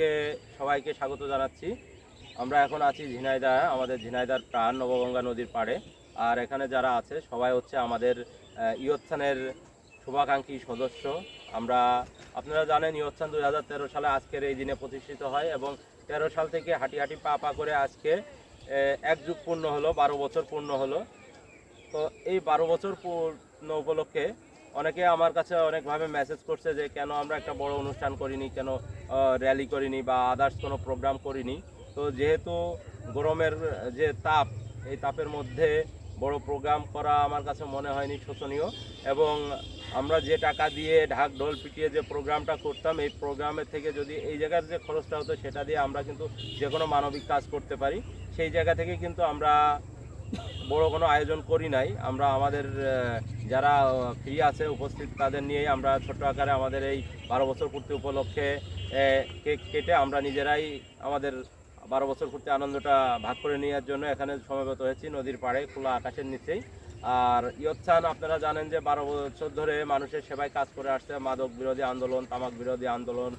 সবাইকে সবাইকে স্বাগত জানাচ্ছি। আমরা এখন আছি ঝিনাইদা আমাদের ঝিনাইদার প্রাণ নবগঙ্গা নদীর পাড়ে। আর এখানে যারা আছে সবাই হচ্ছে আমাদের আহ, ইয়ত্থানের শুভাকাঙ্ক্ষী সদস্য। আমরা আপনারা জানেন ইয়ত্থান দুই সালে আজকের এই দিনে প্রতিষ্ঠিত হয় এবং তেরো সাল থেকে হাঁটি হাঁটি পা পা করে আজকে এক যুগ পূর্ণ হলো বারো বছর পূর্ণ হলো। তো এই বারো বছর পূর্ণ উপলক্ষে অনেকে আমার কাছে অনেকভাবে মেসেজ করছে যে, কেন আমরা একটা বড় অনুষ্ঠান করিনি? কেন র্যালি করিনি বা আদার্স কোনো প্রোগ্রাম করিনি? তো যেহেতু গরমের যে তাপ, এই তাপের মধ্যে বড় প্রোগ্রাম করা আমার কাছে মনে হয়নি শোচনীয় এবং আমরা যে টাকা দিয়ে ঢাক ঢোল পিটিয়ে যে প্রোগ্রামটা করতাম, এই প্রোগ্রামের থেকে যদি এই জায়গার যে খরচটা হতো, সেটা দিয়ে আমরা কিন্তু যে কোনো মানবিক কাজ করতে পারি। সেই জায়গা থেকে কিন্তু আমরা বড় কোনো আয়োজন করি নাই। আমরা আমাদের যারা ফ্রি আছে, উপস্থিত, তাদের নিয়েই আমরা ছোট্ট আকারে আমাদের এই বারো বছর পূর্তি উপলক্ষে কেক কেটে আমরা নিজেরাই আমাদের বারো বছর পূর্তি আনন্দটা ভাগ করে নেওয়ার জন্য এখানে সমবেত হয়েছি নদীর পাড়ে, খোলা আকাশের নিচেই। আর ইয়চ্ছান আপনারা জানেন যে বারো বছর ধরে মানুষের সেবায় কাজ করে আসছে মাদক বিরোধী আন্দোলন, তামাক বিরোধী আন্দোলন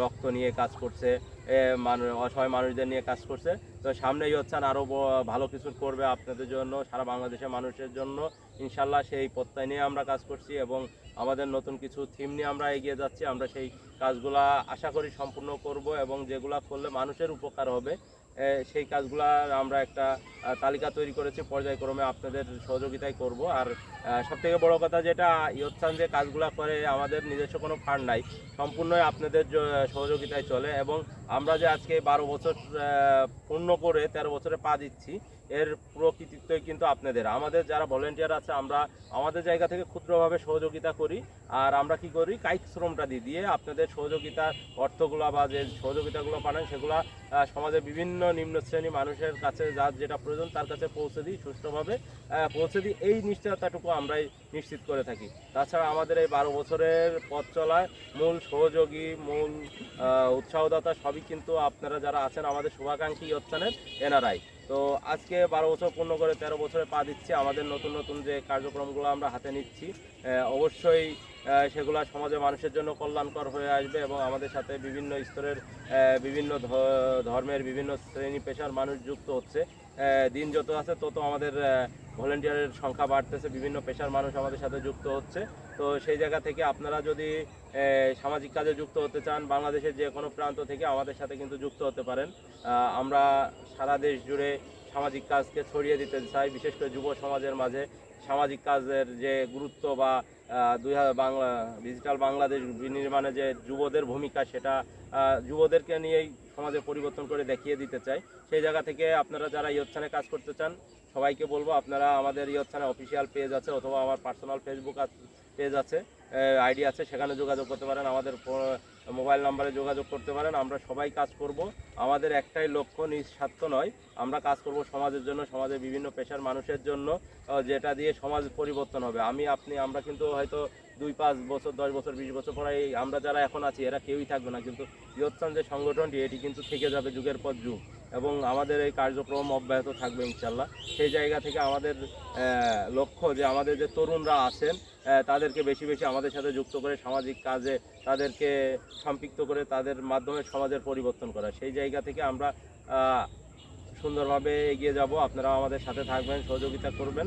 রক্ত নিয়ে কাজ করছে মানুষ অসহায় মানুষদের নিয়ে কাজ করছে। তো সামনেই হচ্ছেন আরও ভালো কিছু করবে আপনাদের জন্য, সারা বাংলাদেশের মানুষের জন্য। ইনশাল্লাহ সেই প্রত্যয় নিয়ে আমরা কাজ করছি এবং আমাদের নতুন কিছু থিম নিয়ে আমরা এগিয়ে যাচ্ছি। আমরা সেই কাজগুলা আশা করি সম্পূর্ণ করব এবং যেগুলা করলে মানুষের উপকার হবে। সেই কাজগুলা আমরা একটা তালিকা তৈরি করেছি, পর্যায়ক্রমে আপনাদের সহযোগিতায় করব। আর সব থেকে বড় কথা যেটা ইয়চ্ছান যে কাজগুলো করে আমাদের নিজস্ব কোনো ফান্ড নাই, সম্পূর্ণই আপনাদের সহযোগিতায় চলে এবং আমরা যে আজকে বারো বছর পূর্ণ করে তেরো বছরে পা দিচ্ছি, এর পুরো কৃতিত্বই কিন্তু আপনাদের। আমাদের যারা ভলেন্টিয়ার আছে, আমরা আমাদের জায়গা থেকে ক্ষুদ্রভাবে সহযোগিতা করি, আর আমরা কি করি, কায়িক শ্রমটা দিই দিয়ে আপনাদের সহযোগিতার অর্থগুলো বা যে সহযোগিতাগুলো পাঠান সেগুলো সমাজের বিভিন্ন নিম্ন শ্রেণি মানুষের কাছে যার যেটা প্রয়োজন তার কাছে পৌঁছে দিই, সুষ্ঠুভাবে পৌঁছে দিই। এই নিশ্চয়তাটুকু আমরাই নিশ্চিত করে থাকি। তাছাড়া আমাদের এই বারো বছরের পথ চলায় মূল সহযোগী, মূল উৎসাহদাতা সবই কিন্তু আপনারা যারা আছেন, আমাদের শুভাকাঙ্ক্ষী হচ্ছেন এনআরআই। তো আজকে বারো বছর পূর্ণ করে তেরো বছরে পা দিচ্ছি, আমাদের নতুন নতুন যে কার্যক্রমগুলো আমরা হাতে নিচ্ছি অবশ্যই সেগুলা সমাজে মানুষের জন্য কল্যাণকর হয়ে আসবে এবং আমাদের সাথে বিভিন্ন স্তরের বিভিন্ন ধর্মের বিভিন্ন শ্রেণি পেশার মানুষ যুক্ত হচ্ছে। দিন যত আছে তত আমাদের ভলেন্টিয়ারের সংখ্যা বাড়তেছে, বিভিন্ন পেশার মানুষ আমাদের সাথে যুক্ত হচ্ছে। তো সেই জায়গা থেকে আপনারা যদি সামাজিক কাজে যুক্ত হতে চান, বাংলাদেশের যে কোনো প্রান্ত থেকে আমাদের সাথে কিন্তু যুক্ত হতে পারেন। আমরা সারা দেশ জুড়ে সামাজিক কাজকে ছড়িয়ে দিতে চাই, বিশেষ করে যুব সমাজের মাঝে। সামাজিক কাজের যে গুরুত্ব বা দুই হাজার বাংলা, ডিজিটাল বাংলাদেশ বিনির্মাণে যে যুবদের ভূমিকা, সেটা যুবদেরকে নিয়েই সমাজে পরিবর্তন করে দেখিয়ে দিতে চাই। সেই জায়গা থেকে আপনারা যারা ইয়চ্ছানে কাজ করতে চান, সবাইকে বলব, আপনারা আমাদের ইয়চ্ছানে অফিসিয়াল পেজ আছে অথবা আমার পার্সোনাল ফেসবুক পেজ আছে। আইডি আছে, সেখানে যোগাযোগ করতে পারেন, আমাদের মোবাইল নাম্বারে যোগাযোগ করতে পারেন, আমরা সবাই কাজ করব। আমাদের একটাই লক্ষ্য, নিঃস্বার্থ নয়, আমরা কাজ করব সমাজের জন্য, সমাজের বিভিন্ন পেশার মানুষের জন্য যেটা দিয়ে সমাজ পরিবর্তন হবে। আমি, আপনি, আমরা কিন্তু হয়তো দুই, পাঁচ বছর, দশ বছর, বিশ বছর পরে আমরা যারা এখন আছি, এরা কেউই থাকবে না। কিন্তু ইয়ত্সান যে সংগঠনটি, এটি কিন্তু থেকে যাবে যুগের পর যুগ। এবং আমাদের এই কার্যক্রম অব্যাহত থাকবে ইনশাল্লাহ সেই জায়গা থেকে আমাদের লক্ষ্য যে আমাদের যে তরুণরা আছেন তাদেরকে বেশি বেশি আমাদের সাথে যুক্ত করে সামাজিক কাজে তাদেরকে সম্পৃক্ত করে তাদের মাধ্যমে সমাজের পরিবর্তন করা। সেই জায়গা থেকে আমরা সুন্দরভাবে এগিয়ে যাব। আপনারা আমাদের সাথে থাকবেন, সহযোগিতা করবেন।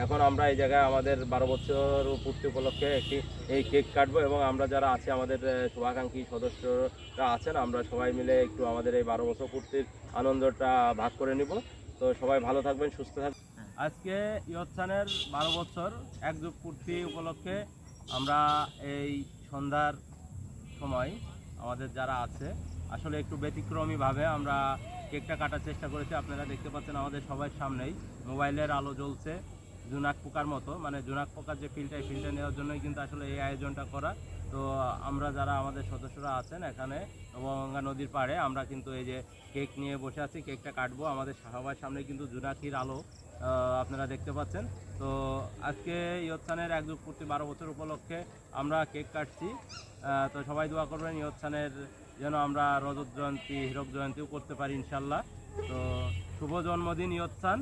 এখন আমরা এই জায়গায় আমাদের বারো বছর পূর্তি উপলক্ষে একটি, এই কেক কাটবো এবং আমরা যারা আছি আমাদের শুভাকাঙ্ক্ষী সদস্যরা আছেন, আমরা সবাই মিলে একটু আমাদের এই বারো বছর পূর্তির আনন্দটা ভাগ করে নিব। তো সবাই ভালো থাকবেন, সুস্থ থাকবেন। আজকে ইয়চ্ছানের বারো বছর এক যুগ পূর্তি উপলক্ষে আমরা এই সন্ধ্যার সময় আমাদের যারা আছে, আসলে একটু ব্যতিক্রমীভাবে আমরা কেকটা কাটার চেষ্টা করেছি। আপনারা দেখতে পাচ্ছেন আমাদের সবার সামনেই মোবাইলের আলো জ্বলছে। জোনাক পোকার মতো। মানে জোনাক পোকার যে ফিল্ডটা এই ফিল্ডটা নেওয়ার জন্যই কিন্তু আসলে এই আয়োজনটা করা। তো আমরা যারা আমাদের সদস্যরা আছেন এখানে নবগঙ্গা নদীর পাড়ে, আমরা কিন্তু এই যে কেক নিয়ে বসে আছি কেকটা কাটবো। আমাদের সবার সামনে কিন্তু জোনাকির আলো আপনারা দেখতে পাচ্ছেন। তো আজকে ইয়ৎসানের এক যুগ পূর্তি বারো বছর উপলক্ষে আমরা কেক কাটছি। তো সবাই দোয়া করবেন ইয়ৎসানের যেন আমরা রজত জয়ন্তী, হীরক জয়ন্তীও করতে পারি ইনশাল্লাহ। তো শুভ জন্মদিন ইয়ৎসান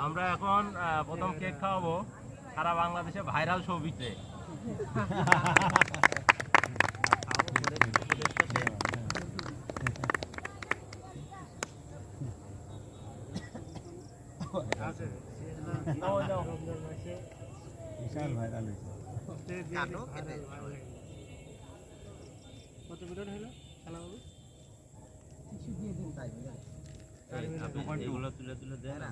আমরা এখন প্রথম কেক খাওয়াবো সারা বাংলাদেশে ভাইরাল সৌভিকরে বিশাল ভাইরাল মিটার হলো খেলা বাবু এগুলো তুলে তুলে দেন